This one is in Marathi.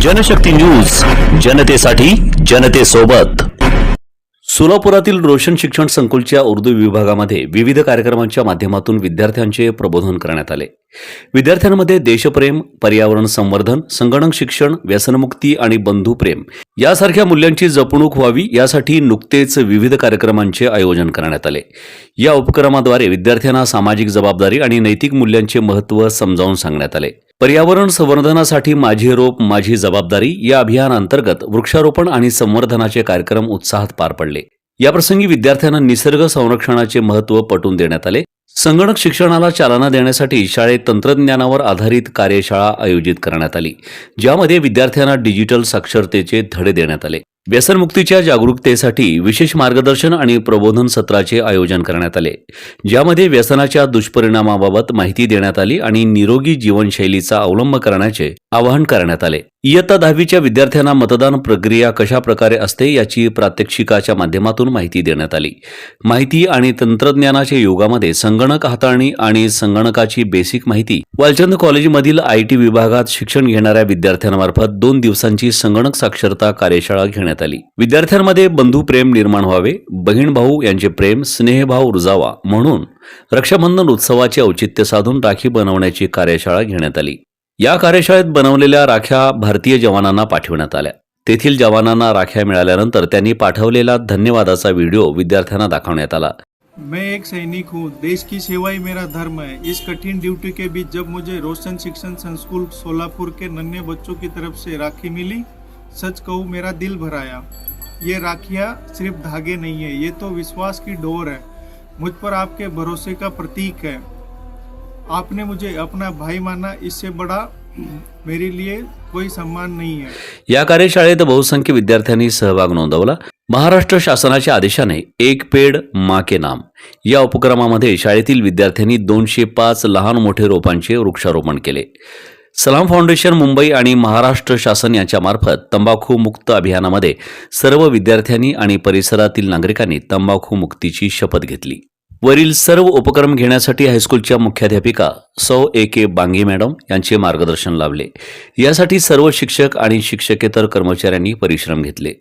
जनशक्ती न्यूज जनतेसाठी जनतेसोबत. सोलापुरातील रोशन शिक्षण संकुलच्या उर्दू विभागामध्ये विविध कार्यक्रमांच्या माध्यमातून विद्यार्थ्यांचे प्रबोधन करण्यात आले. विद्यार्थ्यांमध्ये देशप्रेम पर्यावरण संवर्धन संगणक शिक्षण व्यसनमुक्ती आणि बंधुप्रेम यासारख्या मूल्यांची जपणूक व्हावी यासाठी नुकतेच विविध कार्यक्रमांचे आयोजन करण्यात आले. या उपक्रमाद्वारे विद्यार्थ्यांना सामाजिक जबाबदारी आणि नैतिक मूल्यांचे महत्त्व समजावून सांगण्यात आले. पर्यावरण संवर्धनासाठी माझी रोप माझी जबाबदारी या अभियानांतर्गत वृक्षारोपण आणि संवर्धनाचे कार्यक्रम उत्साहात पार पडले. याप्रसंगी विद्यार्थ्यांना निसर्ग संरक्षणाचे महत्त्व पटवून देण्यात आले. संगणक शिक्षणाला चालना देण्यासाठी शाळेत तंत्रज्ञानावर आधारित कार्यशाळा आयोजित करण्यात आली. ज्यामध्ये विद्यार्थ्यांना डिजिटल साक्षरतेचे धडे देण्यात आले. व्यसनमुक्तीच्या जागरूकतेसाठी विशेष मार्गदर्शन आणि प्रबोधन सत्राचे आयोजन करण्यात आले ज्यामध्ये व्यसनाच्या दुष्परिणामाबाबत माहिती देण्यात आली आणि निरोगी जीवनशैलीचा अवलंब करण्याचे आवाहन करण्यात आले. इयत्ता दहावीच्या विद्यार्थ्यांना मतदान प्रक्रिया कशा प्रकारे असते याची प्रात्यक्षिकाच्या माध्यमातून माहिती देण्यात आली. माहिती आणि तंत्रज्ञानाच्या युगामध्ये संगणक हाताळणी आणि संगणकाची बेसिक माहिती वालचंद कॉलेजमधील आय टी विभागात शिक्षण घेणाऱ्या विद्यार्थ्यांमार्फत दोन दिवसांची संगणक साक्षरता कार्यशाळा घेण्यात आली. विद्यार्थ्यांमध्ये बंधू प्रेम निर्माण व्हावे बहीण भाऊ यांचे प्रेम स्नेहभाव रुजावा म्हणून रक्षाबंधन उत्सवाचे औचित्य साधून राखी बनवण्याची कार्यशाळा घेण्यात आली. या कार्यशाळेत बनवलेल्या राख्या भारतीय जवानांना पाठविण्यात आल्या. तेथील जवानांना राख्या मिळाल्यानंतर त्यांनी पाठवलेला धन्यवादाचा व्हिडिओ विद्यार्थ्यांना दाखवण्यात आला. मैं एक सैनिक हूँ देश की सेवा ही मेरा धर्म है। इस कठिन ड्यूटी के बीच जब मुझे रोशन शिक्षण संस्कूल सोलापुर के नन्हे बच्चों की तरफ से राखी मिली सच कहूँ मेरा दिल भर आया ये राखियाँ सिर्फ धागे नहीं है ये तो विश्वास की डोर है। मुझ पर आपके भरोसे का प्रतीक है। आपने मुझे अपना भाई माना इससे बड़ा मेरे लिए कोई सम्मान नाही आहे या कार्यशाळेत बहुसंख्य विद्यार्थ्यांनी सहभाग नोंदवला. महाराष्ट्र शासनाच्या आदेशाने एक पेड मा के नाम. या उपक्रमामध्ये शाळेतील विद्यार्थ्यांनी दोनशे पाच लहान मोठे रोपांचे वृक्षारोपण केले. सलाम फाउंडेशन मुंबई आणि महाराष्ट्र शासन यांच्यामार्फत तंबाखू मुक्त अभियानामध्ये सर्व विद्यार्थ्यांनी आणि परिसरातील नागरिकांनी तंबाखू मुक्तीची शपथ घेतली. वरील सर्व उपक्रम घेण्यासाठी हायस्कूलच्या मुख्याध्यापिका सौ ए के बांगे मॅडम यांचे मार्गदर्शन लाभले. यासाठी सर्व शिक्षक आणि शिक्षकेतर कर्मचाऱ्यांनी परिश्रम घेतले.